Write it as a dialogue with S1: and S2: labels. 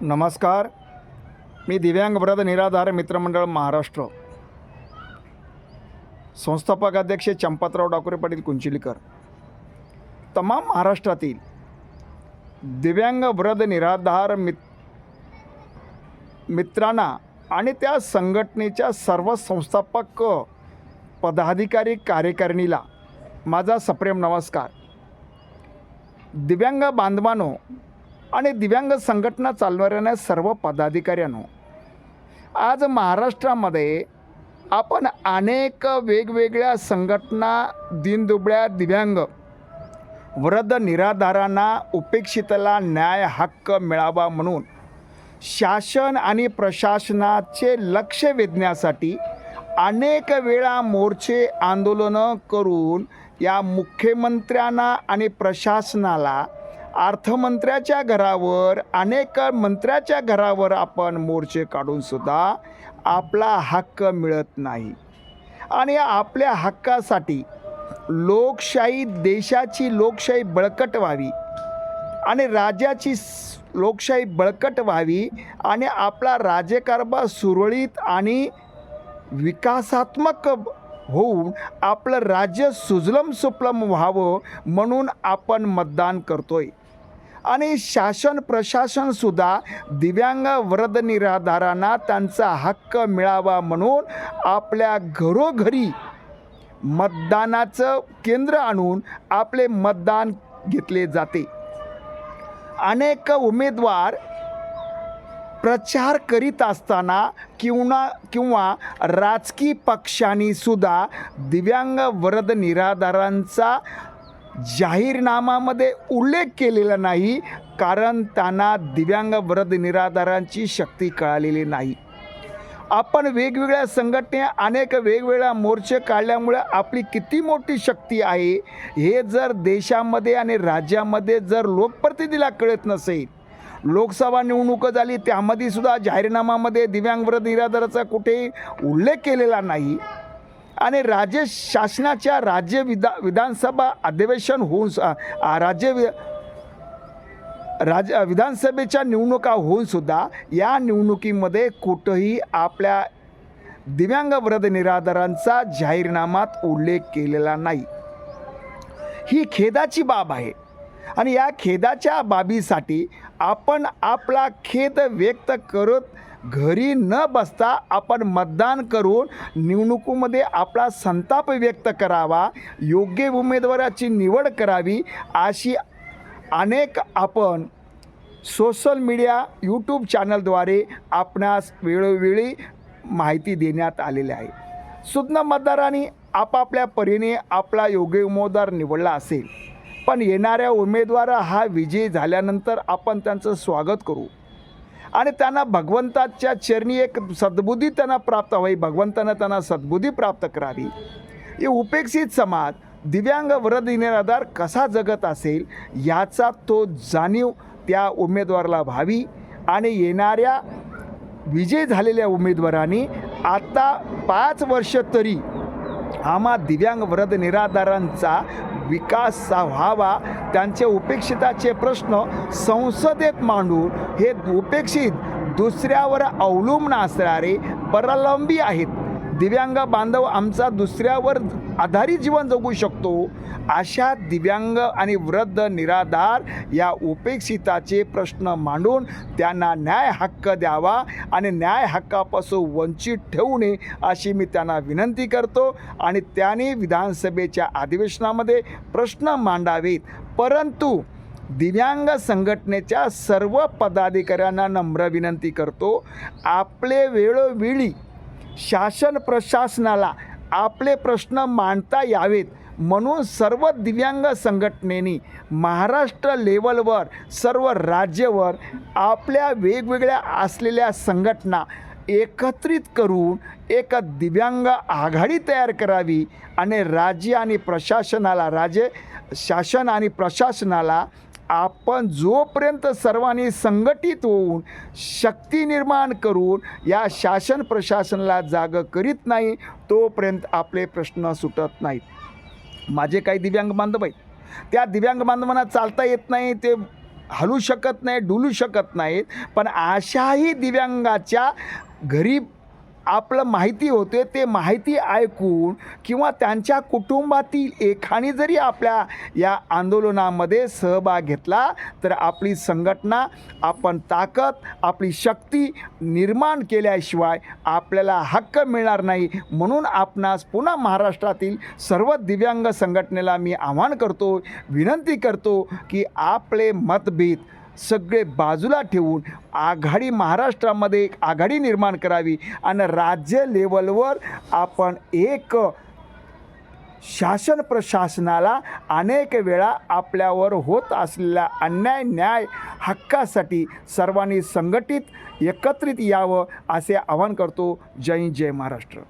S1: नमस्कार. मी दिव्यांग व्रत निराधार मित्रमंडळ महाराष्ट्र. संस्थापक अध्यक्ष चंपातराव डाकुरे पाटील कुंचिलीकर. तमाम महाराष्ट्रातील दिव्यांग व्रत निराधार मित मित्रांना आणि त्या संघटनेच्या सर्व संस्थापक पदाधिकारी कार्यकारिणीला माझा सप्रेम नमस्कार. दिव्यांग बांधवानो आणि दिव्यांग संघटना चालवणाऱ्या सर्व पदाधिकाऱ्यांनो आज महाराष्ट्रामध्ये आपण अनेक वेगवेगळ्या संघटना दिनदुबळ्या दिव्यांग वृद्ध निराधारांना उपेक्षितला न्याय हक्क मिळावा म्हणून शासन आणि प्रशासनाचे लक्ष वेधण्यासाठी अनेक वेळा मोर्चे आंदोलनं करून या मुख्यमंत्र्यांना आणि प्रशासनाला अर्थमंत्र्याच्या घरावर अनेक मंत्र्याच्या घरावर आपण मोर्चे काढून सुद्धा आपला हक्क मिळत नाही. आणि आपल्या हक्कासाठी लोकशाही देशाची लोकशाही बळकट व्हावी आणि राज्याची लोकशाही बळकट व्हावी आणि आपला राज्यकारभार सुरळीत आणि विकासात्मक होऊन आपलं राज्य सुजलम सुफलम व्हावं म्हणून आपण मतदान करतोय. आणि शासन प्रशासनसुद्धा दिव्यांग वृद्ध निराधारांना त्यांचा हक्क मिळावा म्हणून आपल्या घरोघरी मतदानाचं केंद्र आणून आपले मतदान घेतले जाते. अनेक उमेदवार प्रचार करीत असताना किंवा किंवा राजकीय पक्षांनी सुद्धा दिव्यांग वरद निराधारांचा जाहीरनामामध्ये उल्लेख केलेला नाही कारण त्यांना दिव्यांग वृद्ध निराधारांची शक्ती कळालेली नाही. आपण वेगवेगळ्या संघटने अनेक वेगवेगळ्या मोर्चे काढल्यामुळे आपली किती मोठी शक्ती आहे हे जर देशामध्ये आणि राज्यामध्ये जर लोकप्रतिनिधीला कळत नसेल लोकसभा निवडणुकं झाली त्यामध्ये सुद्धा जाहीरनामामध्ये दिव्यांग वृद्ध निराधाराचा कुठेही उल्लेख केलेला नाही. आणि राज्य शासनाच्या राज्य विधा विधानसभा अधिवेशन होऊन स- राज्य वि राज विधानसभेच्या निवडणुका होऊन सुद्धा या निवडणुकीमध्ये कुठंही आपल्या दिव्यांग वृद्ध निराधारांचा जाहीरनामात उल्लेख केलेला नाही. ही खेदाची बाब आहे आणि या खेदाच्या बाबीसाठी आपण आपला खेद व्यक्त करत घरी न बसता आपण मतदान करून निवडणुकीमध्ये आपला संताप व्यक्त करावा योग्य उमेदवाराची निवड करावी अशी अनेक आपण सोशल मीडिया यूट्यूब चॅनलद्वारे आपणास वेळोवेळी माहिती देण्यात आलेली आहे. सुज्ञ मतदारांनी आपापल्या परीने आपला योग्य उमेदवार निवडला असेल. पण येणाऱ्या उमेदवार हा विजयी झाल्यानंतर आपण त्यांचं स्वागत करू. आणि त्यांना भगवंताच्या चरणी एक सद्बुद्धी त्यांना प्राप्त व्हावी. भगवंतानं त्यांना सद्बुद्धी प्राप्त करावी. हे उपेक्षित समाज दिव्यांग वृद्ध निराधार कसा जगत असेल याचा तो जाणीव त्या उमेदवाराला व्हावी. आणि येणाऱ्या विजय झालेल्या उमेदवारांनी आता पाच वर्ष तरी आम्हा दिव्यांग वृद्ध निराधारांचा विकास सा व्हावा त्यांचे उपेक्षिताचे प्रश्न संसदेत मांडून हे उपेक्षित दुसऱ्यावर अवलंबून असणारे परलंबी आहेत. दिव्यांग बांधव आमचा दुसऱ्यावर आधारित जीवन जगू शकतो. अशा दिव्यांग आणि वृद्ध निराधार या उपेक्षिताचे प्रश्न मांडून त्यांना न्याय हक्क द्यावा आणि न्याय हक्कापासून वंचित ठेवू नये अशी मी त्यांना विनंती करतो. आणि त्याने विधानसभेच्या अधिवेशनामध्ये प्रश्न मांडावेत. परंतु दिव्यांग संघटनेच्या सर्व पदाधिकाऱ्यांना नम्र विनंती करतो. आपले वेळोवेळी शासन प्रशासनाला आपले प्रश्न मांडता यावेत. म्हणून सर्व दिव्यांग संघटनेनी महाराष्ट्र लेवलवर सर्व राज्यवर आपल्या वेगवेगळ्या असलेल्या संघटना एकत्रित करून एक दिव्यांग आघाडी तयार करावी आणि राज्य आणि प्रशासनाला राज्य शासन आणि प्रशासनाला आपण जोपर्यंत सर्वांनी संघटित होऊन शक्ती निर्माण करून या शासन प्रशासनाला जाग करीत नाही तोपर्यंत आपले प्रश्न सुटत नाहीत. माझे काही दिव्यांग बांधव आहेत. त्या दिव्यांग बांधवांना चालता येत नाही ते हलू शकत नाही डुलू शकत नाहीत. पण अशाही दिव्यांगाच्या घरी आपलं माहिती होते ते माहिती ऐकून किंवा त्यांच्या कुटुंबातील एकाने जरी आपल्या या आंदोलनामध्ये सहभाग घेतला तर आपली संघटना आपण ताकद आपली शक्ती निर्माण केल्याशिवाय आपल्याला हक्क मिळणार नाही. म्हणून आपणास पुन्हा महाराष्ट्रातील सर्व दिव्यांग संघटनेला मी आवाहन करतो विनंती करतो की आपले मतभेद सगळे बाजूला ठेवून आघाडी महाराष्ट्रामध्ये एक आघाडी निर्माण करावी आणि राज्य लेवलवर आपण एक शासन प्रशासनाला अनेक वेळा आपल्यावर होत असलेल्या अन्याय न्याय हक्कासाठी सर्वांनी संघटित एकत्रित यावं असे आवाहन करतो. जय जय महाराष्ट्र.